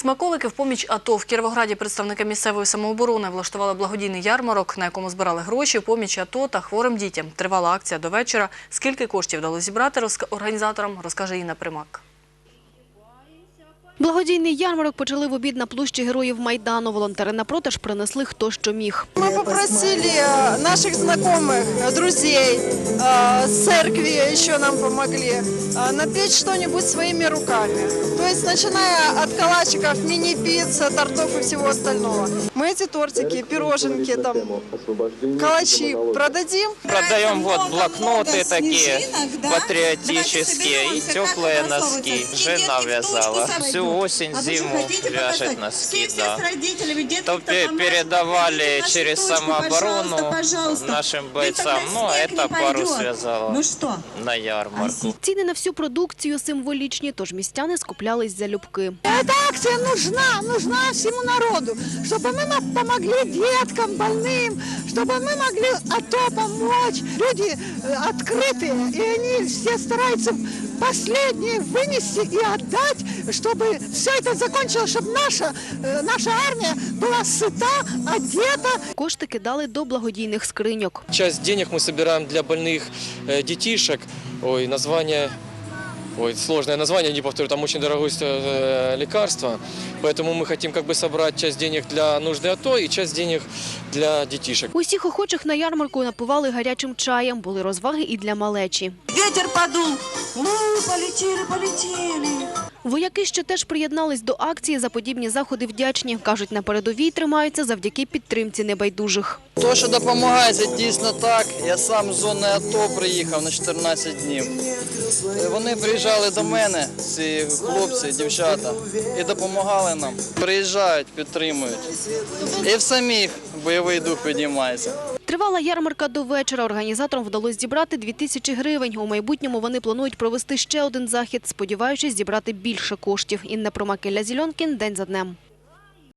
Смаколики в поміч АТО в Кіровограді представники місцевої самооборони влаштували благодійний ярмарок, на якому збирали гроші в поміч АТО та хворим дітям. Тривала акція до вечора. Скільки коштів вдалося зібрати організаторам, розкаже Інна Примак. Благодійний ярмарок почали в обід на площі Героїв Майдану. Волонтери на продаж принесли хто що міг. Мы попросили э, наших знакомых, э, друзей, э, с церкви еще нам помогли, э, напечь что-нибудь своими руками. То есть начиная от калачиков, мини-пицца, тортов и всего остального. Мы эти тортики, пироженки, там, калачи продадим. Продаем вот блокноты такие патриотические и теплые носки. Жена вязала. Всю осень, зиму вяжет носки, да. То пе- передавали через самооборону нашим бойцам, ну а это пару связала Ну что? на ярмарку. Ціни на всю продукцію символічні, тож містяни скуплялись залюбки. Эта акция нужна, нужна всему народу, чтобы мы мо- помогли деткам, больным, чтобы мы могли АТО помочь. Люди э, открытые, и они все стараются последнее вынести и отдать, чтобы все это закончилось, чтобы наша, э, наша армия была сыта, одета, Кошти кидали до благодійних скриньок. Часть денег мы собираем для больных э, детишек. Ой, название... Ой, сложное название, не повторю, там очень дорогое э, лекарство. Поэтому мы хотим как бы собрать часть денег для нужды АТО и часть денег для детишек. Усіх охочих на ярмарку напували гарячим чаєм, були розваги і для малечі. Ветер подул. Ну, полетели, полетели. Вояки, що теж приєднались до акції, за подібні заходи вдячні. Кажуть, на передовій тримаються завдяки підтримці небайдужих. То, що допомагає, це дійсно так. Я сам з зони АТО приїхав на 14 днів. Е, Вони приїжджали до мене, ці хлопці, дівчата, і допомагали нам. Приїжджають, підтримують. І в самих бойовий дух піднімається. Тривала ярмарка до вечора. Організаторам вдалося зібрати 2 тисячі гривень. У майбутньому вони планують провести ще один захід, сподіваючись зібрати більше коштів. Інна Промакеля Зільонкін. День за днем.